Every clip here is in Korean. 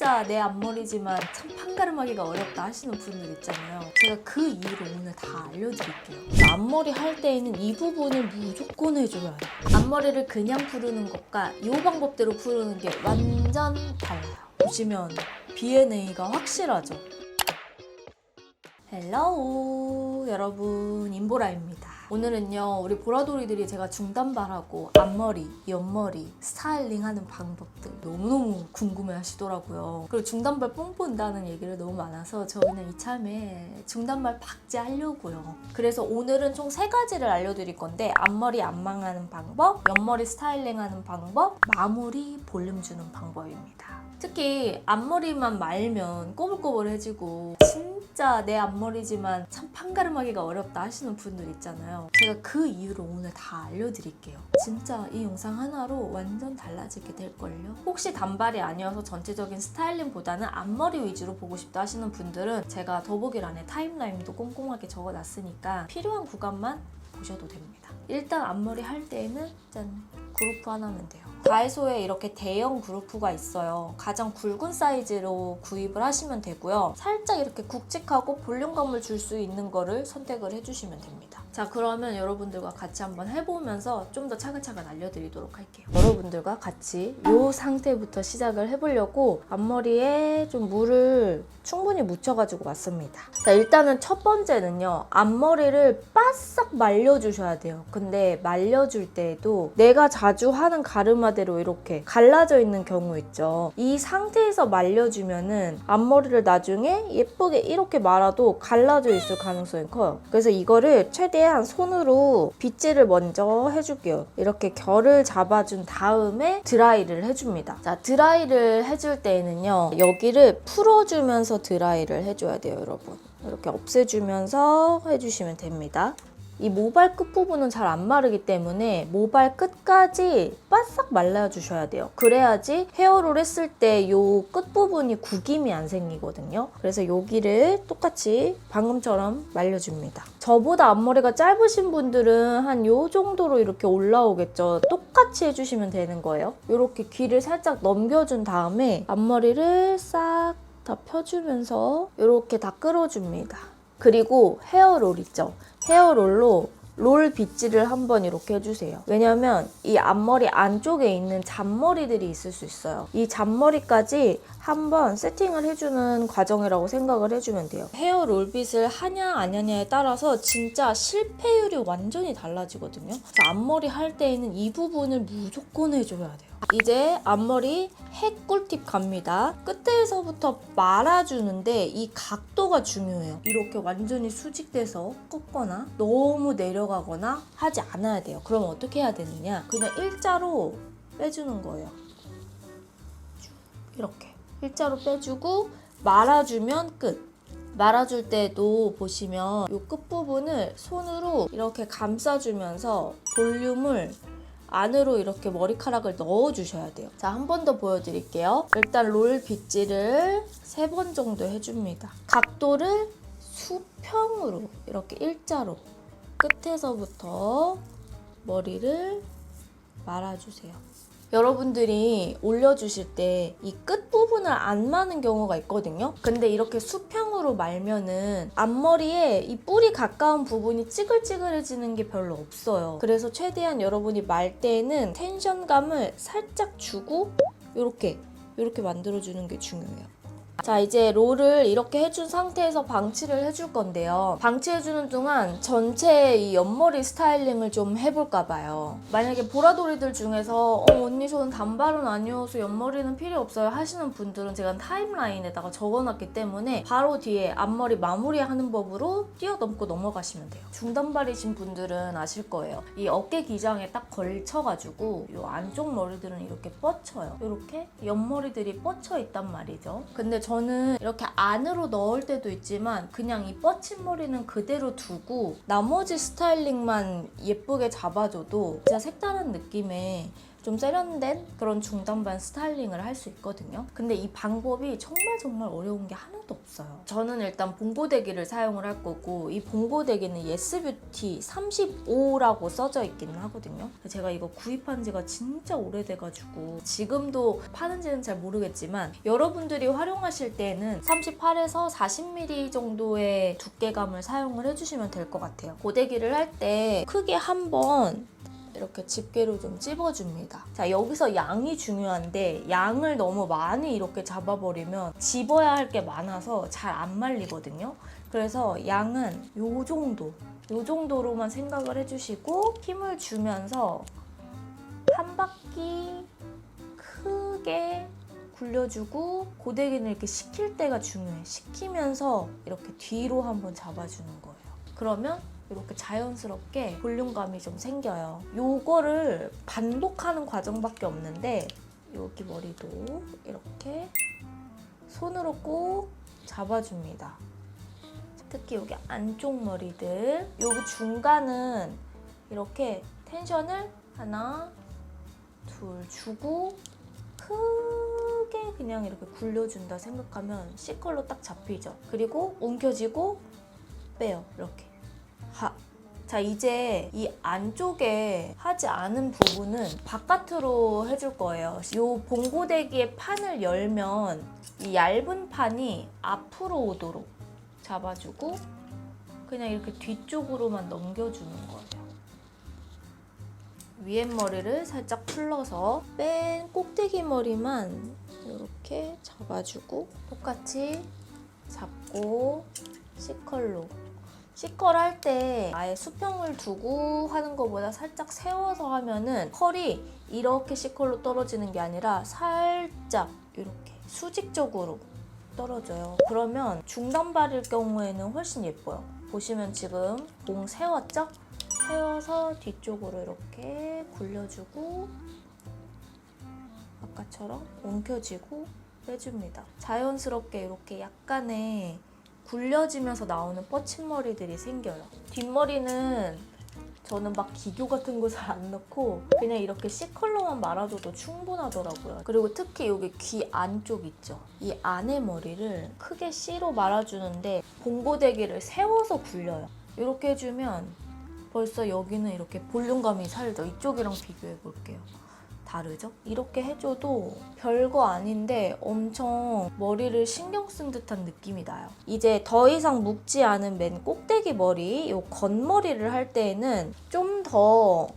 진짜 내 앞머리지만 참 판가름하기가 어렵다 하시는 분들 있잖아요. 제가 그 이유를 오늘 다 알려드릴게요. 앞머리 할 때에는 이 부분을 무조건 해줘야 돼요. 앞머리를 그냥 푸르는 것과 이 방법대로 푸르는 게 완전 달라요. 보시면 BNA가 확실하죠. 헬로우 여러분 임보라입니다. 오늘은요 우리 보라돌이들이 제가 중단발하고 앞머리, 옆머리 스타일링하는 방법들 너무너무 궁금해 하시더라고요. 그리고 중단발 뽕 본다는 얘기를 너무 많아서 저희는 이참에 중단발 박제하려고요. 그래서 오늘은 총 세 가지를 알려드릴 건데 앞머리 안 망하는 방법, 옆머리 스타일링하는 방법, 마무리 볼륨 주는 방법입니다. 특히 앞머리만 말면 꼬불꼬불해지고 진 짜 내 앞머리지만 참 판가름하기가 어렵다 하시는 분들 있잖아요. 제가 그 이유를 오늘 다 알려드릴게요. 진짜 이 영상 하나로 완전 달라지게 될걸요. 혹시 단발이 아니어서 전체적인 스타일링보다는 앞머리 위주로 보고 싶다 하시는 분들은 제가 더보기 란에 타임라인도 꼼꼼하게 적어놨으니까 필요한 구간만 보셔도 됩니다. 일단 앞머리 할 때에는 짠 그루프 하나면 돼요. 다이소에 이렇게 대형 그루프가 있어요. 가장 굵은 사이즈로 구입을 하시면 되고요. 살짝 이렇게 굵직하고 볼륨감을 줄 수 있는 거를 선택을 해주시면 됩니다. 자 그러면 여러분들과 같이 한번 해보면서 좀 더 차근차근 알려드리도록 할게요. 여러분들과 같이 이 상태부터 시작을 해보려고 앞머리에 좀 물을 충분히 묻혀가지고 왔습니다. 자 일단은 첫 번째는요. 앞머리를 바싹 말려주셔야 돼요. 근데 말려줄 때에도 내가 자주 하는 가르마대로 이렇게 갈라져 있는 경우 있죠. 이 상태에서 말려주면은 앞머리를 나중에 예쁘게 이렇게 말아도 갈라져 있을 가능성이 커요. 그래서 이거를 최대한 손으로 빗질을 먼저 해줄게요. 이렇게 결을 잡아준 다음에 드라이를 해줍니다. 자, 드라이를 해줄 때에는요. 여기를 풀어주면서 드라이를 해줘야 돼요, 여러분. 이렇게 없애주면서 해주시면 됩니다. 이 모발 끝부분은 잘 안 마르기 때문에 모발 끝까지 바싹 말려주셔야 돼요. 그래야지 헤어롤 했을 때이 끝부분이 구김이 안 생기거든요. 그래서 여기를 똑같이 방금처럼 말려줍니다. 저보다 앞머리가 짧으신 분들은 한 요 정도로 이렇게 올라오겠죠. 똑같이 해주시면 되는 거예요. 이렇게 귀를 살짝 넘겨준 다음에 앞머리를 싹 다 펴주면서 이렇게 다 끌어줍니다. 그리고 헤어롤 있죠. 헤어롤로 롤 빗질을 한번 이렇게 해주세요. 왜냐면 이 앞머리 안쪽에 있는 잔머리들이 있을 수 있어요. 이 잔머리까지 한번 세팅을 해주는 과정이라고 생각을 해주면 돼요. 헤어 롤빗을 하냐 안 하냐에 따라서 진짜 실패율이 완전히 달라지거든요. 앞머리 할 때에는 이 부분을 무조건 해줘야 돼요. 이제 앞머리 핵 꿀팁 갑니다. 끝에서부터 말아주는데 이 각도가 중요해요. 이렇게 완전히 수직돼서 꺾거나 너무 내려가거나 하지 않아야 돼요. 그럼 어떻게 해야 되느냐? 그냥 일자로 빼주는 거예요. 쭉 이렇게 일자로 빼주고 말아주면 끝. 말아줄 때도 보시면 이 끝부분을 손으로 이렇게 감싸주면서 볼륨을 안으로 이렇게 머리카락을 넣어주셔야 돼요. 자, 한 번 더 보여드릴게요. 일단 롤 빗질을 세 번 정도 해줍니다. 각도를 수평으로 이렇게 일자로 끝에서부터 머리를 말아주세요. 여러분들이 올려주실 때 이 끝부분을 안 마는 경우가 있거든요. 근데 이렇게 수평으로 말면은 앞머리에 이 뿌리 가까운 부분이 찌글찌글해지는 게 별로 없어요. 그래서 최대한 여러분이 말 때에는 텐션감을 살짝 주고 이렇게 이렇게 만들어주는 게 중요해요. 자 이제 롤을 이렇게 해준 상태에서 방치를 해줄 건데요. 방치해주는 동안 전체 이 옆머리 스타일링을 좀 해볼까 봐요. 만약에 보라돌이들 중에서 어, 언니 저는 단발은 아니어서 옆머리는 필요 없어요. 하시는 분들은 제가 타임라인에다가 적어놨기 때문에 바로 뒤에 앞머리 마무리하는 법으로 뛰어넘고 넘어가시면 돼요. 중단발이신 분들은 아실 거예요. 이 어깨 기장에 딱 걸쳐가지고 이 안쪽 머리들은 이렇게 뻗쳐요. 이렇게 옆머리들이 뻗쳐 있단 말이죠. 근데 저는 이렇게 안으로 넣을 때도 있지만 그냥 이 뻗친 머리는 그대로 두고 나머지 스타일링만 예쁘게 잡아줘도 진짜 색다른 느낌의 좀 세련된 그런 중단반 스타일링을 할 수 있거든요. 근데 이 방법이 정말 정말 어려운 게 하나도 없어요. 저는 일단 봉고데기를 사용을 할 거고 이 봉고데기는 예스뷰티 35라고 써져 있기는 하거든요. 제가 이거 구입한 지가 진짜 오래돼가지고 지금도 파는지는 잘 모르겠지만 여러분들이 활용하실 때는 38에서 40mm 정도의 두께감을 사용을 해주시면 될 것 같아요. 고데기를 할 때 크게 한번 이렇게 집게로 좀 찝어줍니다. 자, 여기서 양이 중요한데 양을 너무 많이 이렇게 잡아버리면 집어야 할 게 많아서 잘 안 말리거든요. 그래서 양은 요 정도, 요 정도로만 생각을 해주시고 힘을 주면서 한 바퀴 크게 굴려주고 고데기는 이렇게 식힐 때가 중요해. 식히면서 이렇게 뒤로 한번 잡아주는 거예요. 그러면 이렇게 자연스럽게 볼륨감이 좀 생겨요. 요거를 반복하는 과정밖에 없는데 여기 머리도 이렇게 손으로 꼭 잡아줍니다. 특히 여기 안쪽 머리들 여기 중간은 이렇게 텐션을 하나 둘 주고 크게 그냥 이렇게 굴려준다 생각하면 C컬로 딱 잡히죠. 그리고 옮겨지고 빼요. 이렇게. 하. 자, 이제 이 안쪽에 하지 않은 부분은 바깥으로 해줄 거예요. 요 봉고데기의 판을 열면 이 얇은 판이 앞으로 오도록 잡아주고 그냥 이렇게 뒤쪽으로만 넘겨주는 거예요. 위에 머리를 살짝 풀러서 뺀 꼭대기 머리만 이렇게 잡아주고 똑같이 잡고 C컬로 C컬 할 때 아예 수평을 두고 하는 것보다 살짝 세워서 하면은 컬이 이렇게 C컬로 떨어지는 게 아니라 살짝 이렇게 수직적으로 떨어져요. 그러면 중단발일 경우에는 훨씬 예뻐요. 보시면 지금 몽 세웠죠? 세워서 뒤쪽으로 이렇게 굴려주고 아까처럼 옮겨지고 빼줍니다. 자연스럽게 이렇게 약간의 굴려지면서 나오는 뻗친머리들이 생겨요. 뒷머리는 저는 막 기교 같은 거 잘 안 넣고 그냥 이렇게 C컬러만 말아줘도 충분하더라고요. 그리고 특히 여기 귀 안쪽 있죠? 이 안에 머리를 크게 C로 말아주는데 봉고데기를 세워서 굴려요. 이렇게 해주면 벌써 여기는 이렇게 볼륨감이 살죠. 이쪽이랑 비교해 볼게요. 다르죠? 이렇게 해줘도 별거 아닌데 엄청 머리를 신경 쓴 듯한 느낌이 나요. 이제 더 이상 묶지 않은 맨 꼭대기 머리, 이 겉머리를 할 때에는 좀 더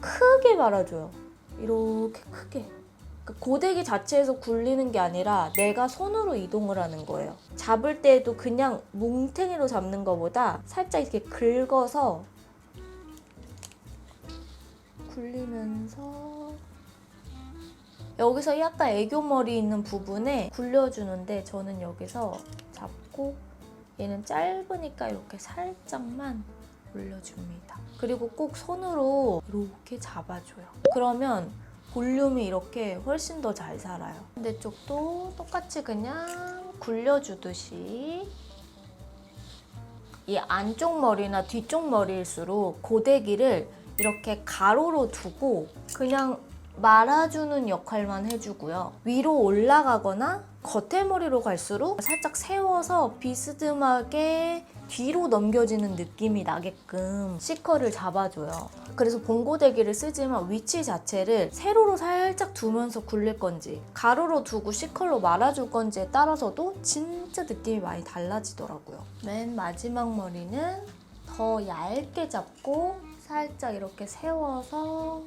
크게 말아줘요. 이렇게 크게. 그 고데기 자체에서 굴리는 게 아니라 내가 손으로 이동을 하는 거예요. 잡을 때도 그냥 뭉탱이로 잡는 것보다 살짝 이렇게 긁어서 굴리면서 여기서 약간 애교머리 있는 부분에 굴려주는데 저는 여기서 잡고 얘는 짧으니까 이렇게 살짝만 올려줍니다. 그리고 꼭 손으로 이렇게 잡아줘요. 그러면 볼륨이 이렇게 훨씬 더 잘 살아요. 반대 쪽도 똑같이 그냥 굴려주듯이 이 안쪽 머리나 뒤쪽 머리일수록 고데기를 이렇게 가로로 두고 그냥 말아주는 역할만 해주고요. 위로 올라가거나 겉에 머리로 갈수록 살짝 세워서 비스듬하게 뒤로 넘겨지는 느낌이 나게끔 C컬을 잡아줘요. 그래서 봉고데기를 쓰지만 위치 자체를 세로로 살짝 두면서 굴릴 건지 가로로 두고 C컬로 말아줄 건지에 따라서도 진짜 느낌이 많이 달라지더라고요. 맨 마지막 머리는 더 얇게 잡고 살짝 이렇게 세워서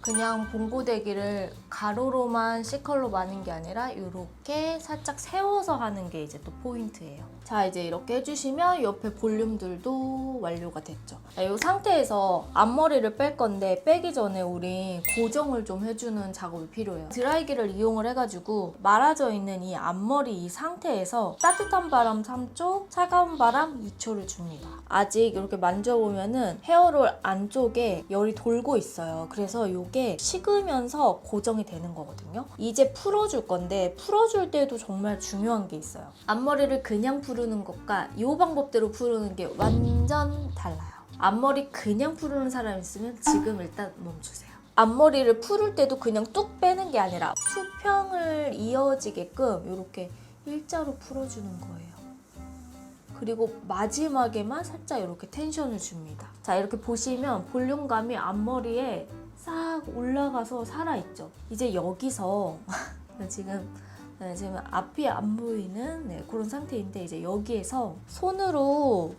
그냥 봉고데기를 가로로만 C컬로 마는 게 아니라 이렇게 살짝 세워서 하는 게 이제 또 포인트예요. 자 이제 이렇게 해주시면 옆에 볼륨들도 완료가 됐죠. 자, 이 상태에서 앞머리를 뺄 건데 빼기 전에 우리 고정을 좀 해주는 작업이 필요해요. 드라이기를 이용을 해가지고 말아져 있는 이 앞머리 이 상태에서 따뜻한 바람 3초, 차가운 바람 2초를 줍니다. 아직 이렇게 만져보면은 헤어롤 안쪽에 열이 돌고 있어요. 그래서 이게 식으면서 고정이 되는 거거든요. 이제 풀어줄 건데 풀어 줄 때도 정말 중요한 게 있어요. 앞머리를 그냥 푸르는 것과 이 방법대로 푸르는 게 완전 달라요. 앞머리 그냥 풀는 사람 있으면 지금 일단 멈추세요. 앞머리를 풀을 때도 그냥 뚝 빼는 게 아니라 수평을 이어지게끔 이렇게 일자로 풀어주는 거예요. 그리고 마지막에만 살짝 이렇게 텐션을 줍니다. 자, 이렇게 보시면 볼륨감이 앞머리에 싹 올라가서 살아있죠. 이제 여기서 지금 네, 지금 앞이 안 보이는 네, 그런 상태인데 이제 여기에서 손으로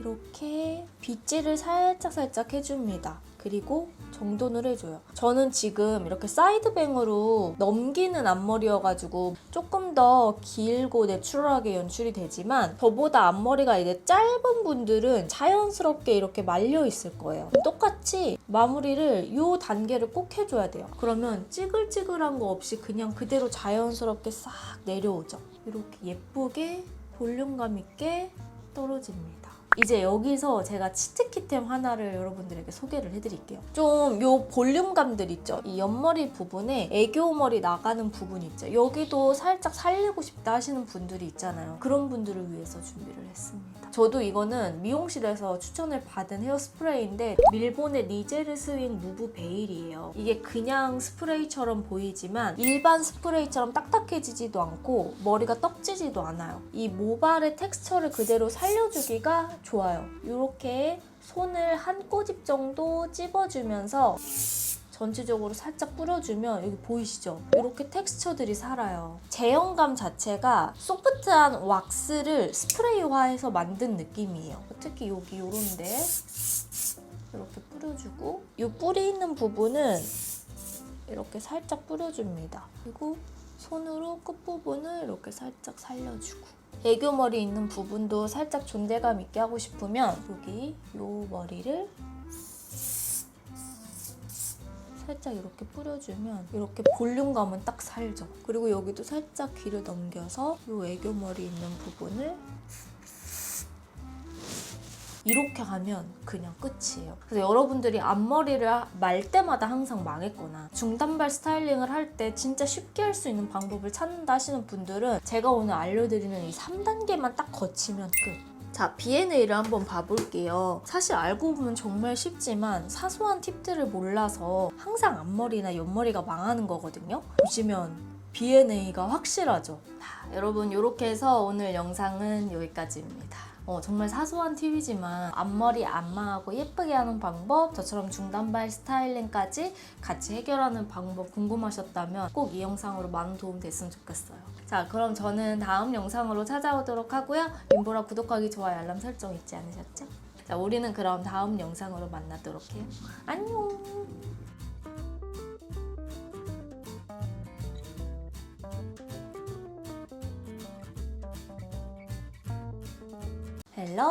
이렇게 빗질을 살짝 살짝 해줍니다. 그리고 정돈을 해줘요. 저는 지금 이렇게 사이드뱅으로 넘기는 앞머리여가지고 조금 더 길고 내추럴하게 연출이 되지만 저보다 앞머리가 이제 짧은 분들은 자연스럽게 이렇게 말려 있을 거예요. 똑같이 마무리를 이 단계를 꼭 해줘야 돼요. 그러면 찌글찌글한 거 없이 그냥 그대로 자연스럽게 싹 내려오죠. 이렇게 예쁘게 볼륨감 있게 떨어집니다. 이제 여기서 제가 치트키템 하나를 여러분들에게 소개를 해드릴게요. 좀 요 볼륨감들 있죠? 이 옆머리 부분에 애교머리 나가는 부분 있죠? 여기도 살짝 살리고 싶다 하시는 분들이 있잖아요. 그런 분들을 위해서 준비를 했습니다. 저도 이거는 미용실에서 추천을 받은 헤어스프레이인데 밀본의 리제르 스윙 무브 베일이에요. 이게 그냥 스프레이처럼 보이지만 일반 스프레이처럼 딱딱해지지도 않고 머리가 떡지지도 않아요. 이 모발의 텍스처를 그대로 살려주기가 좋아요. 이렇게 손을 한 꼬집 정도 찝어주면서 전체적으로 살짝 뿌려주면 여기 보이시죠? 이렇게 텍스처들이 살아요. 제형감 자체가 소프트한 왁스를 스프레이화해서 만든 느낌이에요. 특히 여기 요런데 이렇게 뿌려주고 이 뿌리 있는 부분은 이렇게 살짝 뿌려줍니다. 그리고 손으로 끝부분을 이렇게 살짝 살려주고 애교머리 있는 부분도 살짝 존재감 있게 하고 싶으면 여기 요 머리를 살짝 이렇게 뿌려주면 이렇게 볼륨감은 딱 살죠. 그리고 여기도 살짝 귀를 넘겨서 이 애교머리 있는 부분을 이렇게 하면 그냥 끝이에요. 그래서 여러분들이 앞머리를 말 때마다 항상 망했거나 중단발 스타일링을 할 때 진짜 쉽게 할 수 있는 방법을 찾는다 하시는 분들은 제가 오늘 알려드리는 이 3단계만 딱 거치면 끝. 자, B&A를 한번 봐볼게요. 사실 알고 보면 정말 쉽지만 사소한 팁들을 몰라서 항상 앞머리나 옆머리가 망하는 거거든요. 보시면 B&A가 확실하죠. 자, 여러분 이렇게 해서 오늘 영상은 여기까지입니다. 어, 정말 사소한 팁이지만 앞머리 안 망하고 예쁘게 하는 방법, 저처럼 중단발 스타일링까지 같이 해결하는 방법 궁금하셨다면 꼭 이 영상으로 많은 도움 됐으면 좋겠어요. 자, 그럼 저는 다음 영상으로 찾아오도록 하고요. 윤보라 구독하기, 좋아요, 알람 설정 잊지 않으셨죠? 자, 우리는 그럼 다음 영상으로 만나도록 해요. 안녕! Hello.